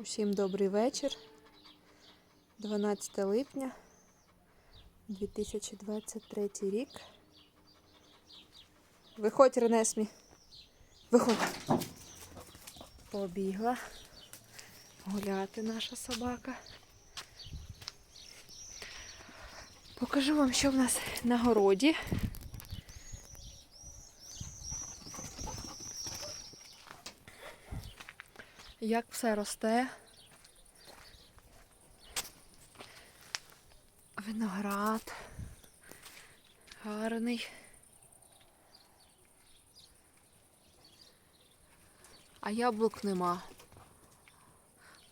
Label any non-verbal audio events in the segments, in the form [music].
Усім добрий вечір. 12 липня 2023 рік. Виходь, Ренесмі. Виходь. Побігла гуляти наша собака. Покажу вам, що в нас на городі. Як все росте. Виноград. Гарний. А яблук нема.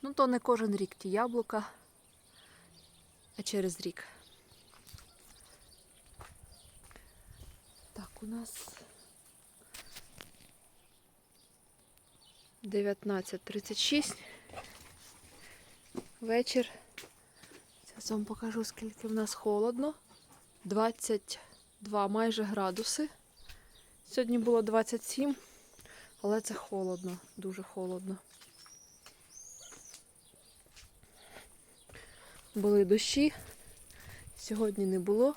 Ну, то не кожен рік ті яблука, а через рік. Так, у нас 19.36. Вечір. Зараз вам покажу, скільки в нас холодно. 22 майже градуси. Сьогодні було 27, але це холодно, дуже холодно. Були дощі, сьогодні не було.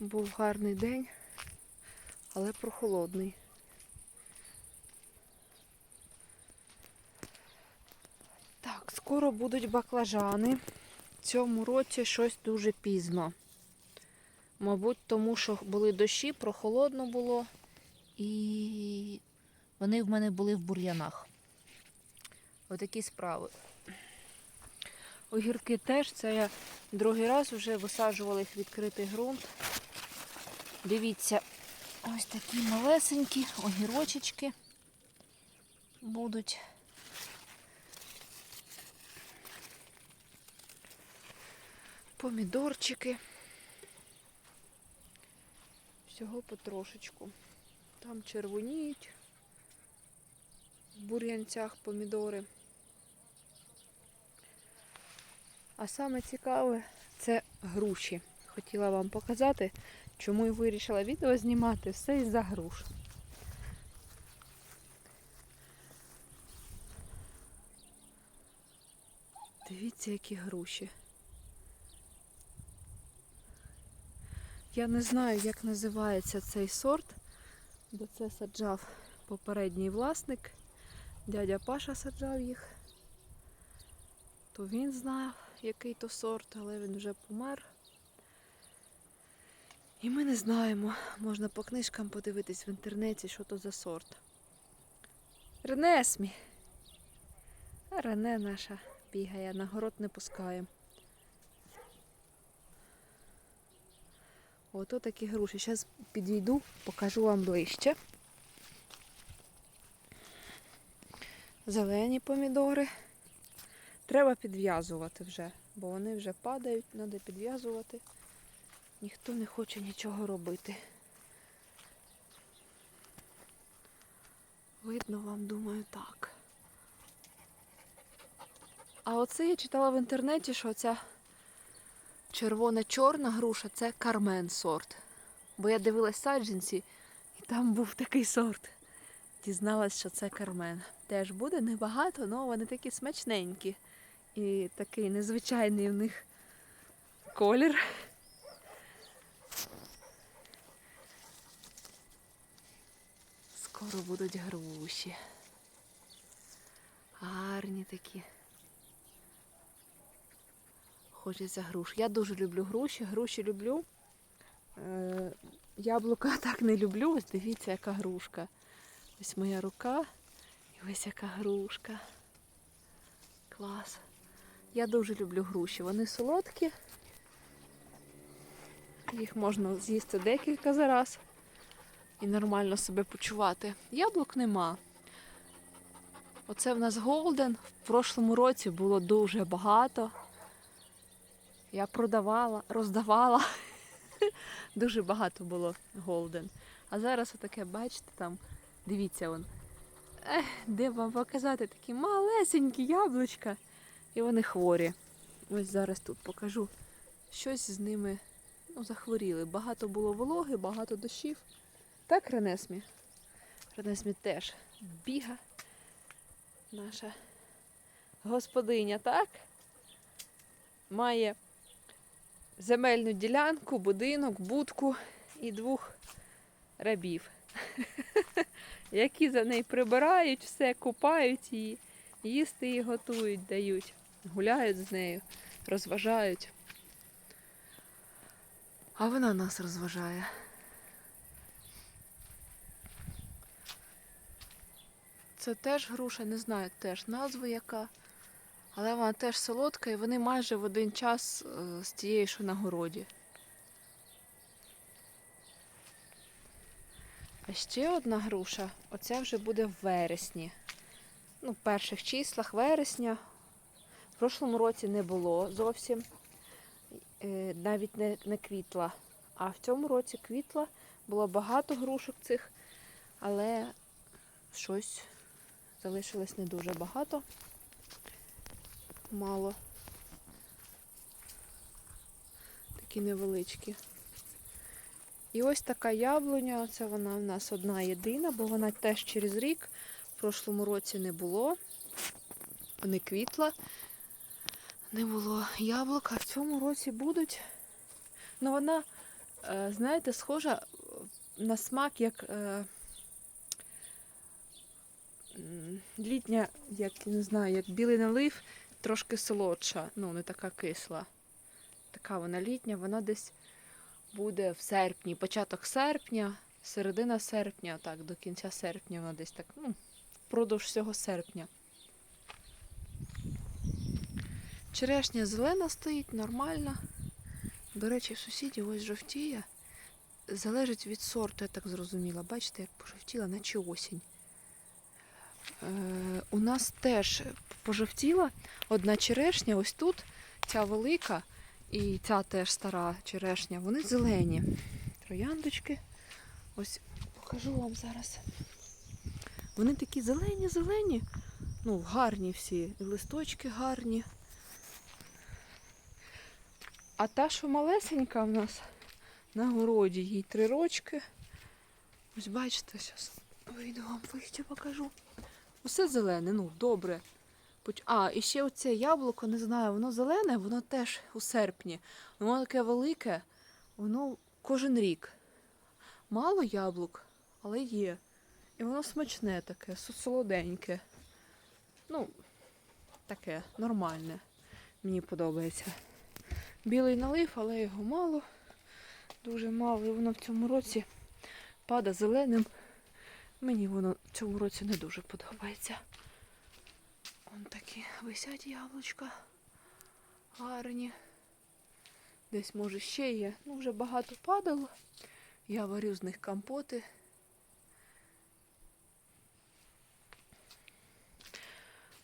Був гарний день, але прохолодний. Так, скоро будуть баклажани. В цьому році щось дуже пізно. Мабуть, тому що були дощі, прохолодно було, і вони в мене були в бур'янах. Отакі справи. Огірки теж, це я другий раз вже висаджувала їх відкритий ґрунт. Дивіться, ось такі малесенькі огірочечки будуть. Помідорчики. Всього потрошечку. Там червоніють в бур'янцях помідори. А саме цікаве це груші. Хотіла вам показати, чому я вирішила відео знімати все із-за груш. Дивіться, які груші. Я не знаю, як називається цей сорт, бо це саджав попередній власник. Дядя Паша саджав їх. То він знав, який то сорт, але він вже помер. І ми не знаємо. Можна по книжкам подивитись в інтернеті, що то за сорт. Ренесмі. Рене наша бігає, на город не пускає. Ото такі груші. Зараз підійду, покажу вам ближче. Зелені помідори. Треба підв'язувати вже, бо вони вже падають, треба підв'язувати. Ніхто не хоче нічого робити. Видно вам, думаю, так. А оце я читала в інтернеті, що ця червона-чорна груша це кармен сорт. Бо я дивилась саджанці, і там був такий сорт. Дізналась, що це кармен. Теж буде небагато, але вони такі смачненькі. І такий незвичайний в них колір. Скоро будуть груші. Гарні такі. Хочеться груш. Я дуже люблю груші, груші люблю. Е, яблука [laughs] так не люблю. Ось дивіться, яка грушка. Ось моя рука і ось яка грушка. Клас. Я дуже люблю груші. Вони солодкі. Їх можна з'їсти декілька за раз і нормально себе почувати. Яблук нема. Оце в нас голден. В прошлому році було дуже багато. Я продавала, роздавала. [laughs] Дуже багато було голден. А зараз отаке, бачите, там, дивіться он. Ех, де вам показати такі малесенькі яблучка. І вони хворі. Ось зараз тут покажу. Щось з ними ну, захворіли. Багато було вологи, багато дощів. Так, Ренесмі? Ренесмі теж біга. Наша господиня, так? Має земельну ділянку, будинок, будку і двох рабів, [laughs] які за неї прибирають, все купають її, їсти її готують, дають, гуляють з нею, розважають. А вона нас розважає. Це теж груша, не знаю теж назву яка. Але вона теж солодка і вони майже в один час е, з тією, що на городі. А ще одна груша, оця вже буде в вересні. Ну, в перших числах вересня. В прошлому році не було зовсім. Е, Навіть не, не квітла. А в цьому році квітла. Було багато грушок цих, але щось залишилось не дуже багато. Мало. Такі невеличкі. І ось така яблуня, це вона в нас одна єдина, бо вона теж через рік. В прошлому році не було, не квітла, не було яблук, а в цьому році будуть. Ну вона, е, знаєте, схожа на смак, як е, літня, як не знаю, як білий налив, трошки солодша, ну не така кисла. Така вона літня, вона десь буде в серпні, початок серпня, середина серпня, так, до кінця серпня вона десь так, ну, впродовж всього серпня. Черешня зелена стоїть, нормальна. До речі, в сусідів ось жовтіє. Залежить від сорту, я так зрозуміла. Бачите, як пожовтіла, наче осінь. Е, у нас теж пожовтіла одна черешня, ось тут, ця велика, і ця теж стара черешня, вони зелені. Трояндочки. Ось покажу вам зараз. Вони такі зелені-зелені, ну, гарні всі, і листочки гарні. А та, що малесенька в нас на городі, їй три рочки. Ось бачите, зараз вийду вам вище покажу. Усе зелене, ну, добре. А, і ще оце яблуко, не знаю, воно зелене, воно теж у серпні. Воно таке велике, воно кожен рік. Мало яблук, але є. І воно смачне таке, солоденьке. Ну, таке, нормальне. Мені подобається. Білий налив, але його мало. Дуже мало. І воно в цьому році пада зеленим. Мені воно в цьому році не дуже подобається. Вон такі висять яблучка. Гарні. Десь, може, ще є. Ну, вже багато падало. Я варю з них компоти.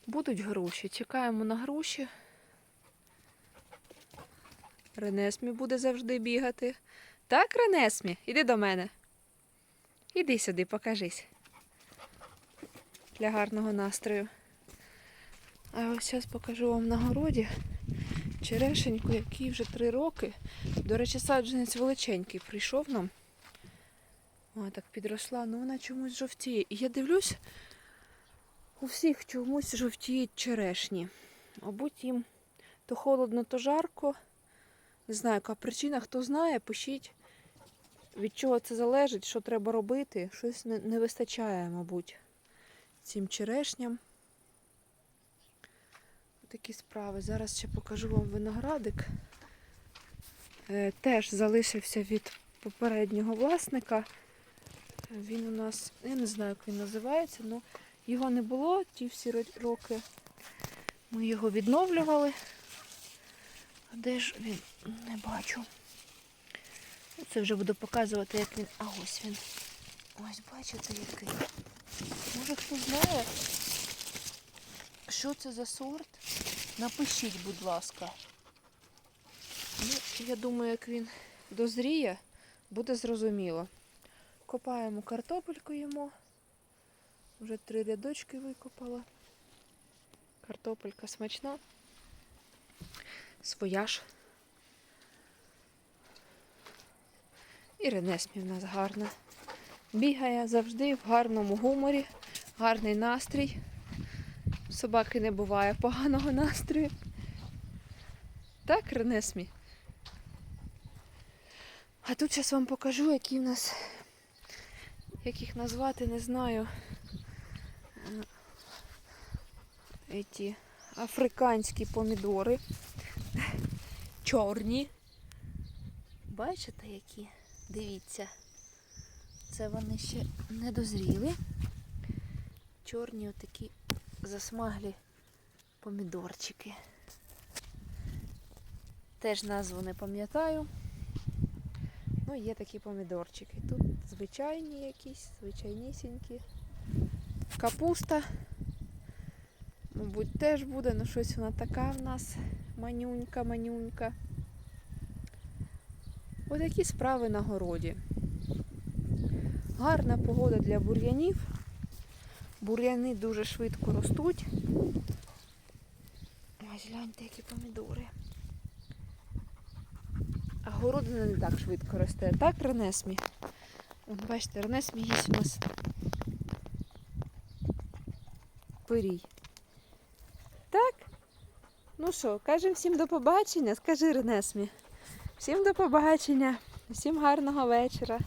Будуть груші. Чекаємо на груші. Ренесмі буде завжди бігати. Так, Ренесмі? Іди до мене. Іди сюди, покажись. Для гарного настрою. А ось зараз покажу вам на городі черешеньку, який вже три роки. До речі, саджанець величенький прийшов нам. О, так підросла, ну вона чомусь жовтіє. І я дивлюсь, у всіх чомусь жовтіють черешні. Мабуть, їм то холодно, то жарко. Не знаю, яка причина, хто знає, пишіть, від чого це залежить, що треба робити. Щось не, вистачає, мабуть, цим черешням. Такі справи. Зараз ще покажу вам виноградик. Е, теж залишився від попереднього власника. Він у нас, я не знаю, як він називається, але його не було ті всі роки. Ми його відновлювали. А де ж він? Не бачу. Це вже буду показувати, як він. А ось він. Ось бачите який. Може хто знає, що це за сорт? Напишіть, будь ласка. Ну, я думаю, як він дозріє, буде зрозуміло. Копаємо картопельку йому. Вже три рядочки викопала. Картопелька смачна. Своя ж. І Ренесмі в нас гарна. Бігає завжди в гарному гуморі, гарний настрій. собаки не буває поганого настрою. Так, Ренесмі? А тут зараз вам покажу, які в нас, як їх назвати, не знаю. Эті африканські помідори. Чорні. Бачите, які? Дивіться. Це вони ще не дозріли. Чорні отакі засмаглі помідорчики. Теж назву не пам'ятаю. Ну, є такі помідорчики. Тут звичайні якісь, звичайнісінькі. Капуста. Мабуть, теж буде, ну щось вона така в нас манюнька, манюнька. Отакі справи на городі. Гарна погода для бур'янів. Бур'яни дуже швидко ростуть. Ось гляньте, які помідори. А городина не так швидко росте. Так, Ренесмі? Бачите, Ренесмі є у нас пирій. Так? Ну що, кажемо всім до побачення. Скажи Ренесмі. Всім до побачення. Всім гарного вечора.